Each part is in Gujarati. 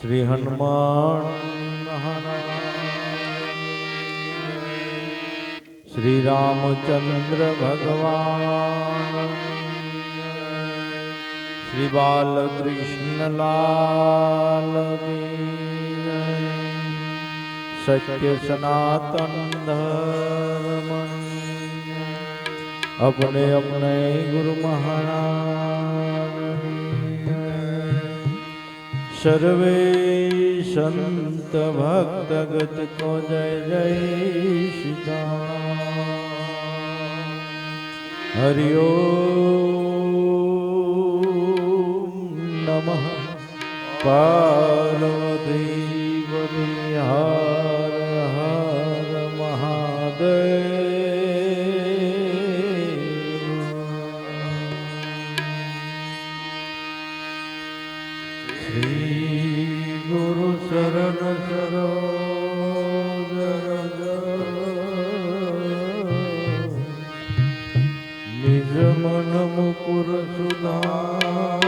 શ્રી હનુમાન શ્રી રામચંદ્ર ભગવાન શ્રી બાલકૃષ્ણલાલ સત્ય સનાતન ધર્મ. અપને અપને ગુરુ મહારાજ. સર્વે સંત ભક્તગત કો જય જય સીતા હરિઓ નમઃ પાર્વતી બિહાર નિજ મન મુકુર સુધા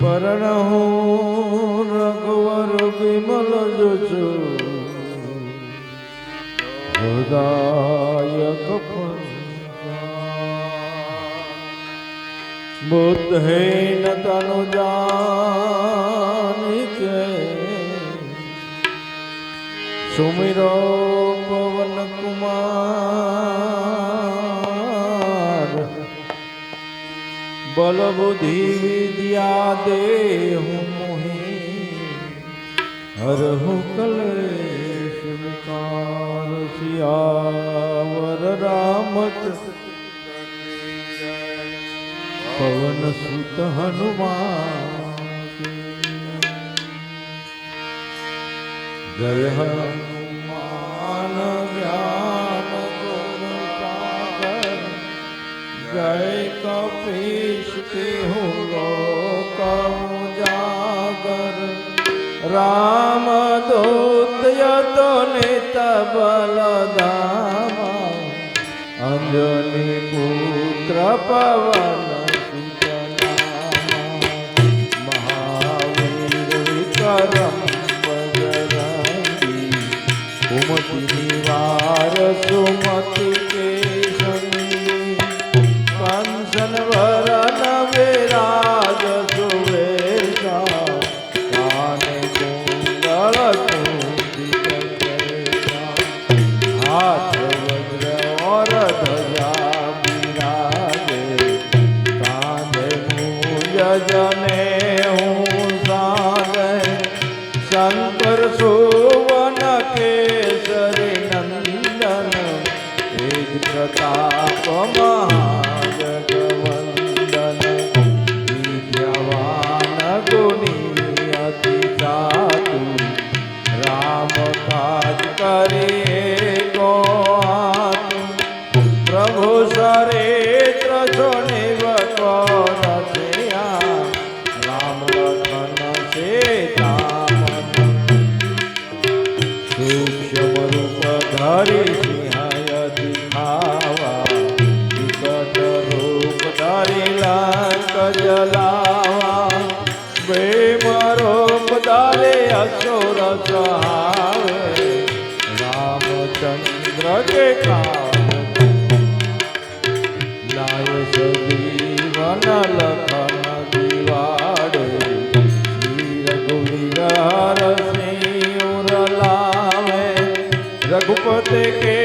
પરણહુ રઘુવર વિમલ જસુ હૃદાયક બુદ્ધેન તનુ જાનિકે સુમિરો બલ બુદ્ધિ વિદ્યા દેહુ મોહી હરહુ કલેશ વિકાર સિયાવર રામચંદ્ર પવન સુત હનુમાન જય હનુમાન જ્ઞાન ગુણ સાગર જય કપીશ તેહુ લોક ઉજાગર રામ દૂત યતો નિત બલધામા અંજની પુત્ર પવન સુતનામા તેજ પ્રતાપ મહાજગવંદન વિદ્યાવાન ગુણી અતિ સાધુ રામ કાજ પ્રભુ સરેત્ર છો રૂપ કજલાવા બે મારો પદારે અસુર સહાવે. રામચંદ્ર કે કામ? લાય સજીવન લખન દિવાડે. શ્રી રઘુવીર સિંહ રઘુપતિ કે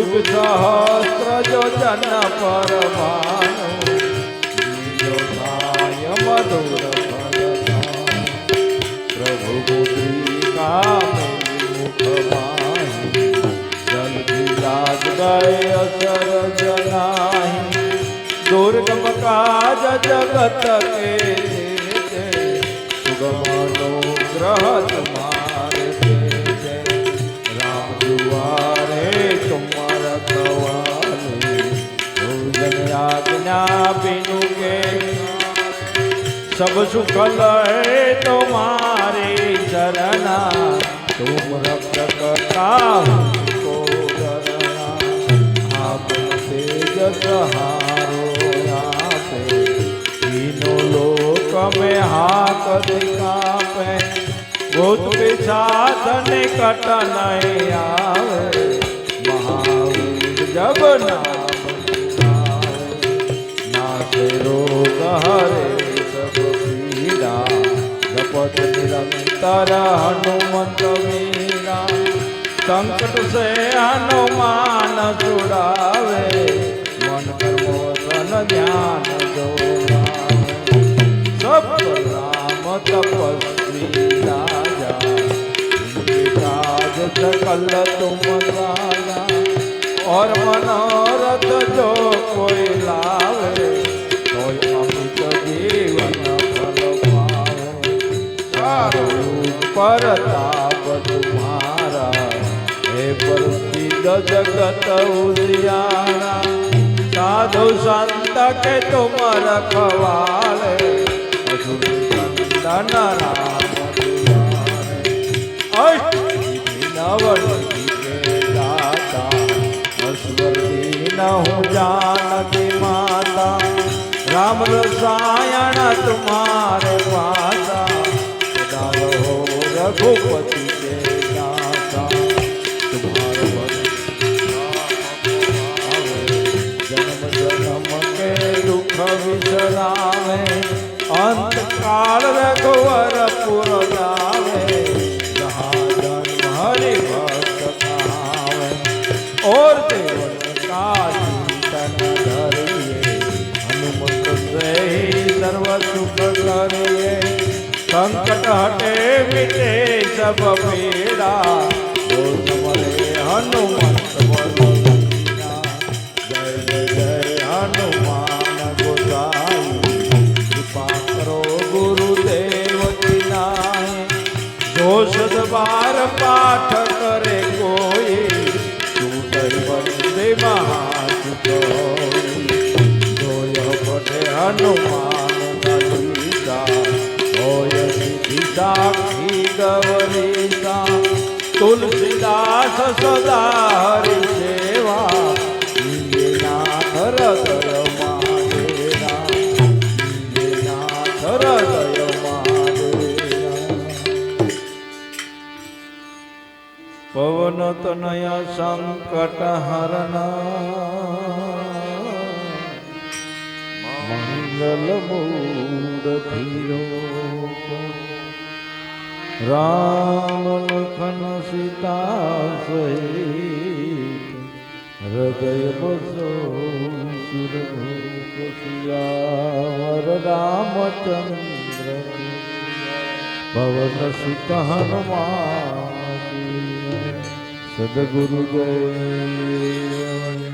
યુગ સહસ્ત્ર જો જન પરમાનો મધુર. પ્રભુ મુદ્રિકા મેરી મુખવાહી જલથી લાજ ગયે અસર જનાહી દુર્ગમ કાજ જગત કે સુગમનો ગ્રહ મારા બીનું કે, સબ સુખ લહે તો મારે ચરણા, તુમ રક્ષ કરતા કો આપ તેજસ હારો આપે તીનો લોક મેં હાથ દેખાપે ભૂત પિછાધન કટ નહીં આવે, મહાવીર જબ ના नाथे रोग हरे सब पीड़ा जपत निरंतर हनुमंत वीरा संकट से हनुमान छुड़ावे मन कर्मो सन ध्यान जो लावे। सब राम तपस्वी राजा इनके काज सकल तुम राजा और मनोरथ जो कोई लावे પરતાપ તુમારા હે પ્રસિદ્ધ જગત ઉદિયારા સાધુ સંત કે તુમ રખવાલે નવ દાતા અશ્વરી ન હું જાનકી માતા, રામ રસાયણ તુમારે વાતા. रघुपति के दाता, तुम्हारे जन्म जन्म के दुख काल रघुवर जहाँ जन्म हरि भक्त और देवन का चिंतन हनुमत से सर्व सुख करिए। સંકટ હટે મિટે સબ પીડા. બોલમરે હનુમંત બોલો. જય જય જય હનુમાન ગોસાઈ. કૃપા કરો ગુરુદેવ નાય જો સદવાર પાઠ કરે કોઈ. તું દૈવંદે મહાસુતો હનુમાન કાક્ષી ગૌરીતા તુલસીદાસ સદા હરિ સેવા નાથ હૃદય નાથ હૃદય પવન તનય સંકટ હરના મંગલ મૂર્તિ રામ લખન સીતા સહિત હૃદય બસો સુરભૂપિયાવર રામચંદ્ર પવન સુત હનુમાન. સદગુરુ જય.